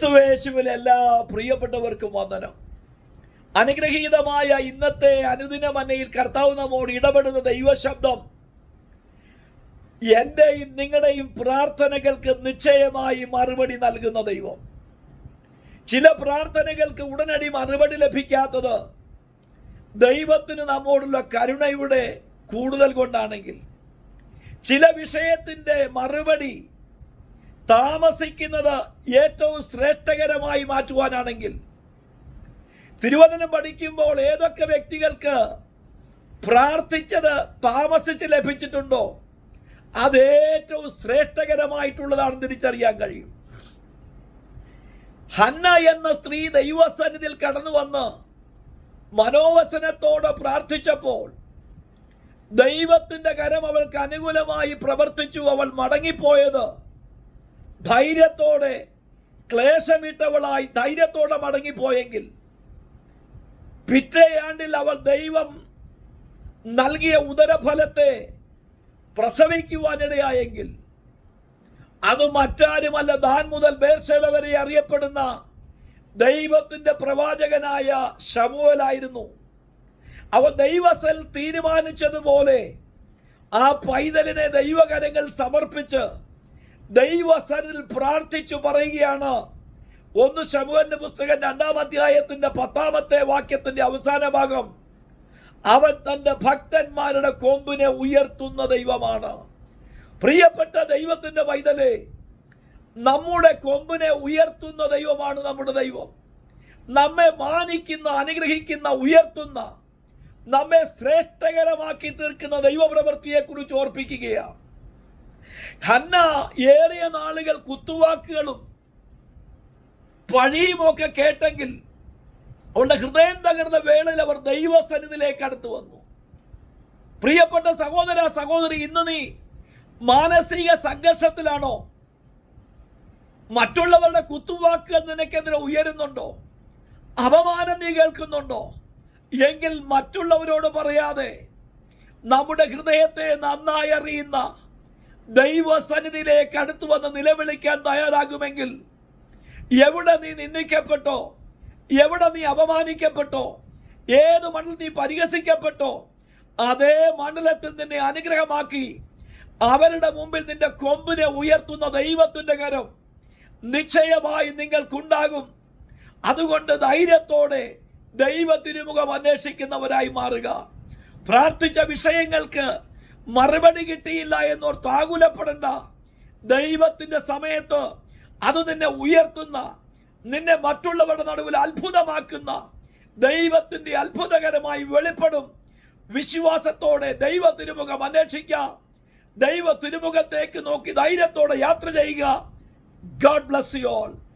ക്രിസ്തുവേശുവിൽ എല്ലാ പ്രിയപ്പെട്ടവർക്കും വന്ദനം. അനുഗ്രഹീതമായ ഇന്നത്തെ അനുദിന മന്നയിൽ കർത്താവ് നമ്മോട് ഇടപെടുന്ന ദൈവശബ്ദം. എന്റെയും നിങ്ങളുടെയും പ്രാർത്ഥനകൾക്ക് നിശ്ചയമായി മറുപടി നൽകുന്ന ദൈവം. ചില പ്രാർത്ഥനകൾക്ക് ഉടനടി മറുപടി ലഭിക്കാത്തത് ദൈവത്തിന് നമ്മോടുള്ള കരുണയുടെ കൂടുതൽ കൊണ്ടാണെങ്കിൽ. ചില വിഷയത്തിന്റെ മറുപടി താമസിക്കുന്നത് ഏറ്റവും ശ്രേഷ്ഠകരമായി മാറ്റുവാനാണെങ്കിൽ തിരുവചനം പഠിക്കുമ്പോൾ ഏതൊക്കെ വ്യക്തികൾക്ക് പ്രാർത്ഥിച്ചത് താമസിച്ച് ലഭിച്ചിട്ടുണ്ടോ അത് ഏറ്റവും ശ്രേഷ്ഠകരമായിട്ടുള്ളതാണെന്ന് തിരിച്ചറിയാൻ കഴിയും. ഹന്ന എന്ന സ്ത്രീ ദൈവസന്നിധിയിൽ കടന്നു വന്ന് മനോവസനത്തോടെ പ്രാർത്ഥിച്ചപ്പോൾ ദൈവത്തിന്റെ കരം അവൾക്ക് അനുകൂലമായി പ്രവർത്തിച്ചു അവൾ മടങ്ങിപ്പോയത് ധൈര്യത്തോടെ ക്ലേശമിട്ടവളായി ധൈര്യത്തോടെ മടങ്ങിപ്പോയെങ്കിൽ പിറ്റേയാണ്ടിൽ അവൾ ദൈവം നൽകിയ ഉദരഫലത്തെ പ്രസവിക്കുവാനിടയായെങ്കിൽ അത് മറ്റാരുമല്ല ദാൻ മുതൽ ബേർസേവ വരെ അറിയപ്പെടുന്ന ദൈവത്തിന്റെ പ്രവാചകനായ ഷമുവലായിരുന്നു അവൻ ദൈവസൽ തീരുമാനിച്ചതുപോലെ ആ പൈതലിനെ ദൈവകരങ്ങൾ സമർപ്പിച്ച് ദൈവസനിൽ പ്രാർത്ഥിച്ചു പറയുകയാണ്. ഒന്ന് ശമുവന്റെ പുസ്തകം രണ്ടാം അധ്യായത്തിന്റെ പത്താമത്തെ വാക്യത്തിന്റെ അവസാന ഭാഗം. അവൻ തന്റെ ഭക്തന്മാരുടെ കൊമ്പിനെ ഉയർത്തുന്ന ദൈവമാണ്. പ്രിയപ്പെട്ട ദൈവത്തിന്റെ പൈതലെ നമ്മുടെ കൊമ്പിനെ ഉയർത്തുന്ന ദൈവമാണ് നമ്മുടെ ദൈവം. നമ്മെ മാനിക്കുന്ന അനുഗ്രഹിക്കുന്ന ഉയർത്തുന്ന നമ്മെ ശ്രേഷ്ഠകരമാക്കി തീർക്കുന്ന ദൈവപ്രവൃത്തിയെ കുറിച്ച് ഓർപ്പിക്കുകയാണ്. ഹന്ന ഏറിയ നാളുകൾ കുത്തുവാക്കുകളും പഴിയുമൊക്കെ കേട്ടെങ്കിൽ അവളുടെ ഹൃദയം തകർന്ന വേളയിൽ അവർ ദൈവസന്നിധിയിലേക്ക് അടുത്തു വന്നു. പ്രിയപ്പെട്ട സഹോദര സഹോദരി ഇന്ന് നീ മാനസിക സംഘർഷത്തിലാണോ? മറ്റുള്ളവരുടെ കുത്തുവാക്കുകൾ നിനക്കെതിരെ ഉയരുന്നുണ്ടോ? അപമാനം നീ കേൾക്കുന്നുണ്ടോ? എങ്കിൽ മറ്റുള്ളവരോട് പറയാതെ നമ്മുടെ ഹൃദയത്തെ നന്നായി അറിയുന്ന ദൈവസന്നിധിയിലേക്ക് അടുത്തു വന്ന് നിലവിളിക്കാൻ തയ്യാറാകുമെങ്കിൽ എവിടെ നീ നിന്ദിക്കപ്പെട്ടോ? എവിടെ നീ അപമാനിക്കപ്പെട്ടോ? ഏത് മണ്ണിൽ നീ പരിഹസിക്കപ്പെട്ടോ? അതേ മണ്ഡലത്തിൽ നിന്നെ അനുഗ്രഹമാക്കി. അവരുടെ മുമ്പിൽ നിന്റെ കൊമ്പിനെ ഉയർത്തുന്ന ദൈവത്തിന്റെ കരം നിശ്ചയമായി നിങ്ങൾക്കുണ്ടാകും. അതുകൊണ്ട് ധൈര്യത്തോടെ ദൈവ തിരുമുഖം അന്വേഷിക്കുന്നവരായി മാറുക. പ്രാർത്ഥിച്ച വിഷയങ്ങൾക്ക് മറുപടി കിട്ടിയില്ല എന്നോർത്ത് ആകുലപ്പെടണ്ട. ദൈവത്തിന്റെ സമയത്ത് അത് നിന്നെ ഉയർത്തുന്ന നിന്നെ മറ്റുള്ളവരുടെ നടുവിൽ അത്ഭുതമാക്കുന്ന ദൈവത്തിന്റെ അത്ഭുതകരമായി വെളിപ്പെടും. വിശ്വാസത്തോടെ ദൈവ തിരുമുഖം അന്വേഷിക്കാം. ദൈവ തിരുമുഖത്തേക്ക് നോക്കി ധൈര്യത്തോടെ യാത്ര ചെയ്യുക. God bless you all